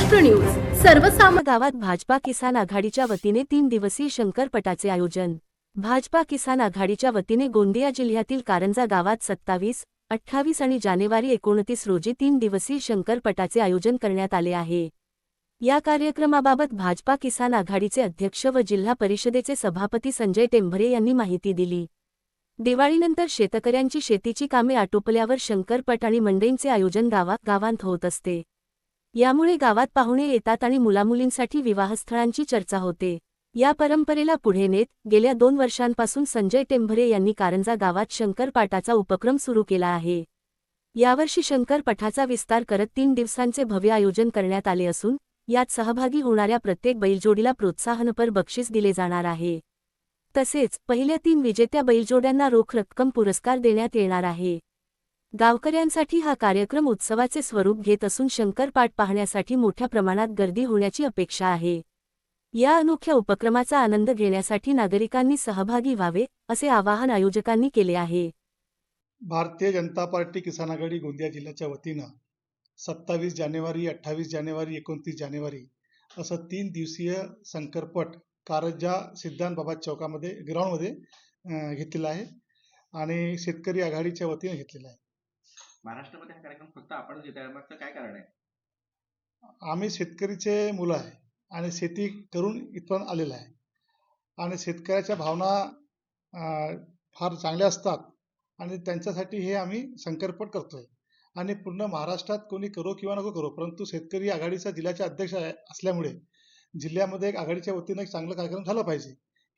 Maharashtra news. सर्वसामान्य गावात भाजपा किसान आघाडीच्या वतीने तीन दिवसीय शंकरपटाचे आयोजन. भाजपा किसान आघाडीच्या वतीने गोंदिया जिल्ह्यातील कारंजा गावात सत्तावीस अठ्ठावीस आणि जानेवारी एकोणतीस रोजी तीन दिवसीय शंकरपटाचे आयोजन करण्यात आले आहे. या कार्यक्रमाबाबत भाजपा किसान आघाडीचे अध्यक्ष व जिल्हा परिषदेचे सभापती संजय टेंभरे यांनी माहिती दिली. दिवाळीनंतर शेतकऱ्यांची शेतीची कामे आटोपल्यावर शंकरपट आणि मंडईंचे आयोजन गावा गावांत होत असते. यामुळे गावात पाहुणे येतात आणि मुलामुलींसाठी विवाहस्थळांची चर्चा होते. या परंपरेला पुढे नेत गेल्या दोन वर्षांपासून संजय टेंभरे यांनी कारंजा गावात शंकरपाटाचा उपक्रम सुरू केला आहे. यावर्षी शंकरपठाचा विस्तार करत तीन दिवसांचे भव्य आयोजन करण्यात आले असून यात सहभागी होणाऱ्या प्रत्येक बैलजोडीला प्रोत्साहनपर बक्षीस दिले जाणार आहे. तसेच पहिल्या तीन विजेत्या बैलजोड्यांना रोख रक्कम पुरस्कार देण्यात येणार आहे. गावकऱ्यांसाठी हा कार्यक्रम उत्सवाचे स्वरूप घेत असून शंकरपाठ पाहण्यासाठी मोठ्या प्रमाणात गर्दी होण्याची अपेक्षा आहे. या अनोख्या उपक्रमाचा आनंद घेण्यासाठी नागरिकांनी सहभागी व्हावे असे आवाहन आयोजकांनी केले आहे. भारतीय जनता पार्टी किसान आघाडी गोंदिया जिल्ह्याच्या वतीनं सत्तावीस जानेवारी अठ्ठावीस जानेवारी एकोणतीस जानेवारी असं तीन दिवसीय संकरपट कारंजा सिद्धांत बाबा चौकामध्ये ग्राउंडमध्ये घेतलेला आहे आणि शेतकरी आघाडीच्या वतीनं घेतलेला आहे. महाराष्ट्रामध्ये हा कार्यक्रम फक्त आपणच घेत आहे मागचं काय कारण आहे? आम्ही शेतकरीचे मुलं आहे आणि शेती करून इथपर्यंत आलेलं आहे. आणि शेतकऱ्याच्या भावना अं, फार चांगल्या असतात आणि त्यांच्यासाठी हे आम्ही संकल्पट करतोय. आणि पूर्ण महाराष्ट्रात कोणी करो किंवा नको करो परंतु शेतकरी आघाडीचा जिल्ह्याचे अध्यक्ष आहे असल्यामुळे जिल्ह्यामध्ये एक आघाडीच्या वतीनं एक चांगला कार्यक्रम झाला पाहिजे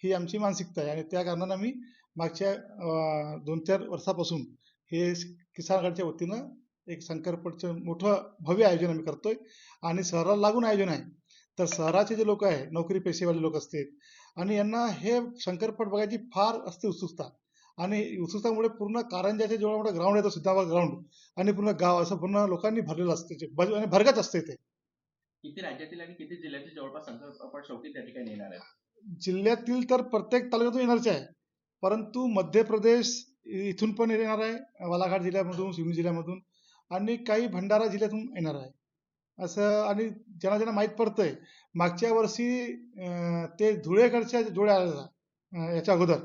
ही आमची मानसिकता आहे. आणि त्या कारणानं आम्ही मागच्या अं, दोन चार वर्षापासून हे किसान आघाडीच्या वतीनं एक शंकरपटचं मोठं भव्य आयोजन आम्ही करतोय. आणि शहराला लागून आयोजन आहे. तर शहराचे जे लोक आहे नोकरी पेशेवाले लोक असतील आणि यांना हे शंकरपट बघायची फार असते उत्सुकता. आणि उत्सुकतामुळे पूर्ण कारंजाचे जेवढा मोठा ग्राउंड आहे तो ग्राउंड आणि पूर्ण गाव असं पूर्ण लोकांनी भरलेलं असते आणि भरगत असते ते. किती राज्यातील आणि किती जिल्ह्यातील जवळपास संकल्प शेवटी त्या ठिकाणी येणार आहे जिल्ह्यातील तर प्रत्येक तालुक्यातून येणारच आहे. परंतु मध्य प्रदेश इथून पण येणार आहे बालाघाट जिल्ह्यामधून सिवनी जिल्ह्यामधून आणि काही भंडारा जिल्ह्यातून येणार आहे. असं आणि ज्यांना ज्यांना माहीत पडतंय मागच्या वर्षी ते धुळेकडच्या जोड्या आलेल्या याच्या अगोदर.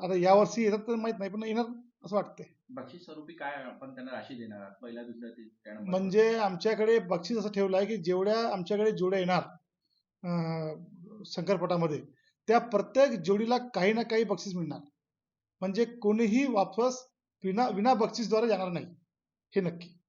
आता यावर्षी येतात तर माहीत नाही पण येणार असं वाटतंय. बक्षीस स्वरूपी काय आपण त्यांना राशी देणार दुसऱ्या म्हणजे आमच्याकडे बक्षीस असं ठेवलं आहे की जेवढ्या आमच्याकडे जोड्या येणार शंकरपटामध्ये त्या प्रत्येक जोडीला काही ना काही बक्षीस मिळणार. म्हणजे कोणीही वापस विना विना बक्षीसद्वारे जाणार नाही. हे नक्की.